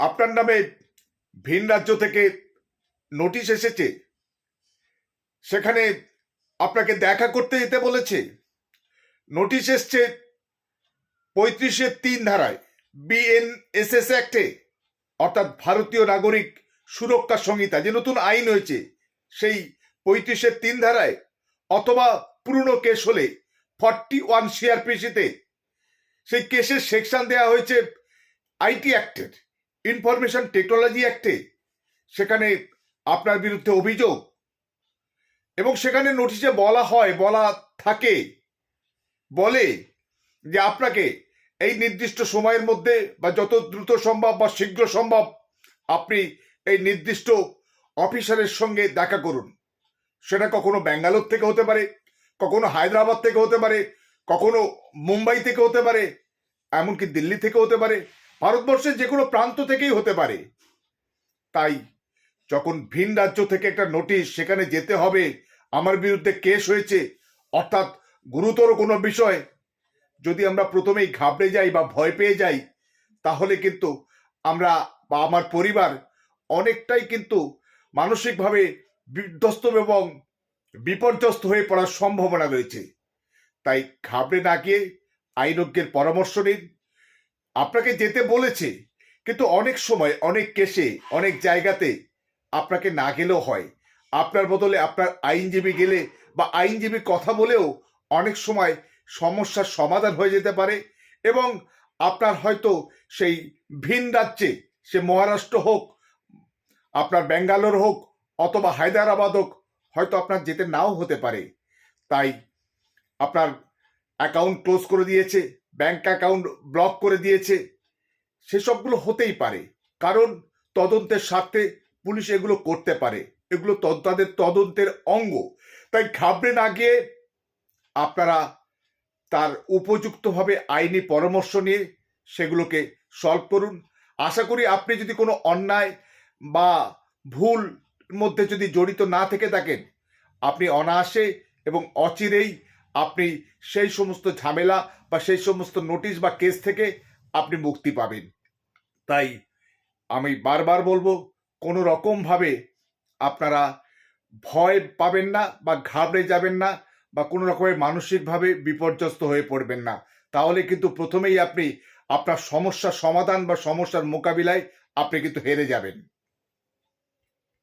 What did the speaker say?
আপনার নামে ভিন রাজ্য থেকে নোটিশ এসেছে। সেখানে আপনাকে দেখা করতে যেতে বলেছে। নোটিশ এসছে পঁয়ত্রিশের তিন ধারায় বিএনএসএস অ্যাক্টে অর্থাৎ ভারতীয় নাগরিক সুরক্ষা সংহিতা, যে নতুন আইন হয়েছে, সেই পঁয়ত্রিশের তিন ধারায়, অথবা পুরনো কেস হলে ফর্টি ওয়ান সিআরপিসিতে সেই কেসের সেকশন দেওয়া হয়েছে আইটি অ্যাক্টের। ইনফরমেশন টেকনোলজি অ্যাক্টে সেখানে আপনার বিরুদ্ধে অভিযোগ এবং সেখানে নোটিশে বলা হয়, বলা থাকে, বলে যে আপনাকে এই নির্দিষ্ট সময়ের মধ্যে বা যত দ্রুত সম্ভব বা শীঘ্র সম্ভব আপনি এই নির্দিষ্ট অফিসারের সঙ্গে দেখা করুন। সেটা কখনো ব্যাঙ্গালোর থেকে হতে পারে, কখনো হায়দ্রাবাদ থেকে হতে পারে, কখনো মুম্বাই থেকে হতে পারে, এমনকি দিল্লি থেকে হতে পারে। ভারতবর্ষের যে কোনো প্রান্ত থেকেই হতে পারে। তাই যখন ভিন রাজ্য থেকে একটা নোটিশ সেখানে যেতে হবে, আমার বিরুদ্ধে কেস হয়েছে, অর্থাৎ গুরুতর কোনো বিষয়, যদি আমরা প্রথমেই ঘাবড়ে যাই বা ভয় পেয়ে যাই, তাহলে কিন্তু আমরা বা আমার পরিবার অনেকটাই কিন্তু মানসিকভাবে বিধ্বস্ত এবং বিপর্যস্ত হয়ে পড়ার সম্ভাবনা রয়েছে। তাই ঘাবড়ে না গিয়ে আইনজ্ঞের পরামর্শ নিন আপনাকে যেতে বলেছে, কিন্তু অনেক সময়, অনেক কেসে, অনেক জায়গাতে আপনাকে না গেলেও হয়। আপনার বদলে আপনার আইনজীবী গেলে বা আইনজীবী কথা বলেও অনেক সময় সমস্যার সমাধান হয়ে যেতে পারে এবং আপনার হয়তো সেই ভিন রাজ্যে, সে মহারাষ্ট্র হোক, আপনার ব্যাঙ্গালোর হোক অথবা হায়দ্রাবাদ হোক, হয়তো আপনার যেতে নাও হতে পারে। তাই আপনার অ্যাকাউন্ট ক্লোজ করে দিয়েছে ব্যাংক অ্যাকাউন্ট ব্লক করে দিয়েছে। সেসবগুলো হতেই পারে, কারণ তদন্তের স্বার্থে পুলিশ এগুলো করতে পারে। এগুলো তদ- তাদের তদন্তের অঙ্গ। তাই ঘাবড়ে না গিয়ে আপনারা তার উপযুক্তভাবে আইনি পরামর্শ নিয়ে সেগুলোকে সলভ করুন। আশা করি আপনি যদি কোনো অন্যায় বা ভুল মধ্যে যদি জড়িত না থেকে থাকেন, আপনি অনায়াসে এবং অচিরেই আপনি সেই সমস্ত ঝামেলা বা সেই সমস্ত নোটিশ বা কেস থেকে আপনি মুক্তি পাবেন। তাই আমি বারবার বলব, কোনো রকমভাবে আপনারা ভয় পাবেন না বা ঘাবড়ে যাবেন না বা কোনো রকমের মানসিকভাবে বিপর্যস্ত হয়ে পড়বেন না। তাহলে কিন্তু প্রথমেই আপনি আপনার সমস্যার সমাধান বা সমস্যার মোকাবিলায় আপনি কিন্তু হেরে যাবেন।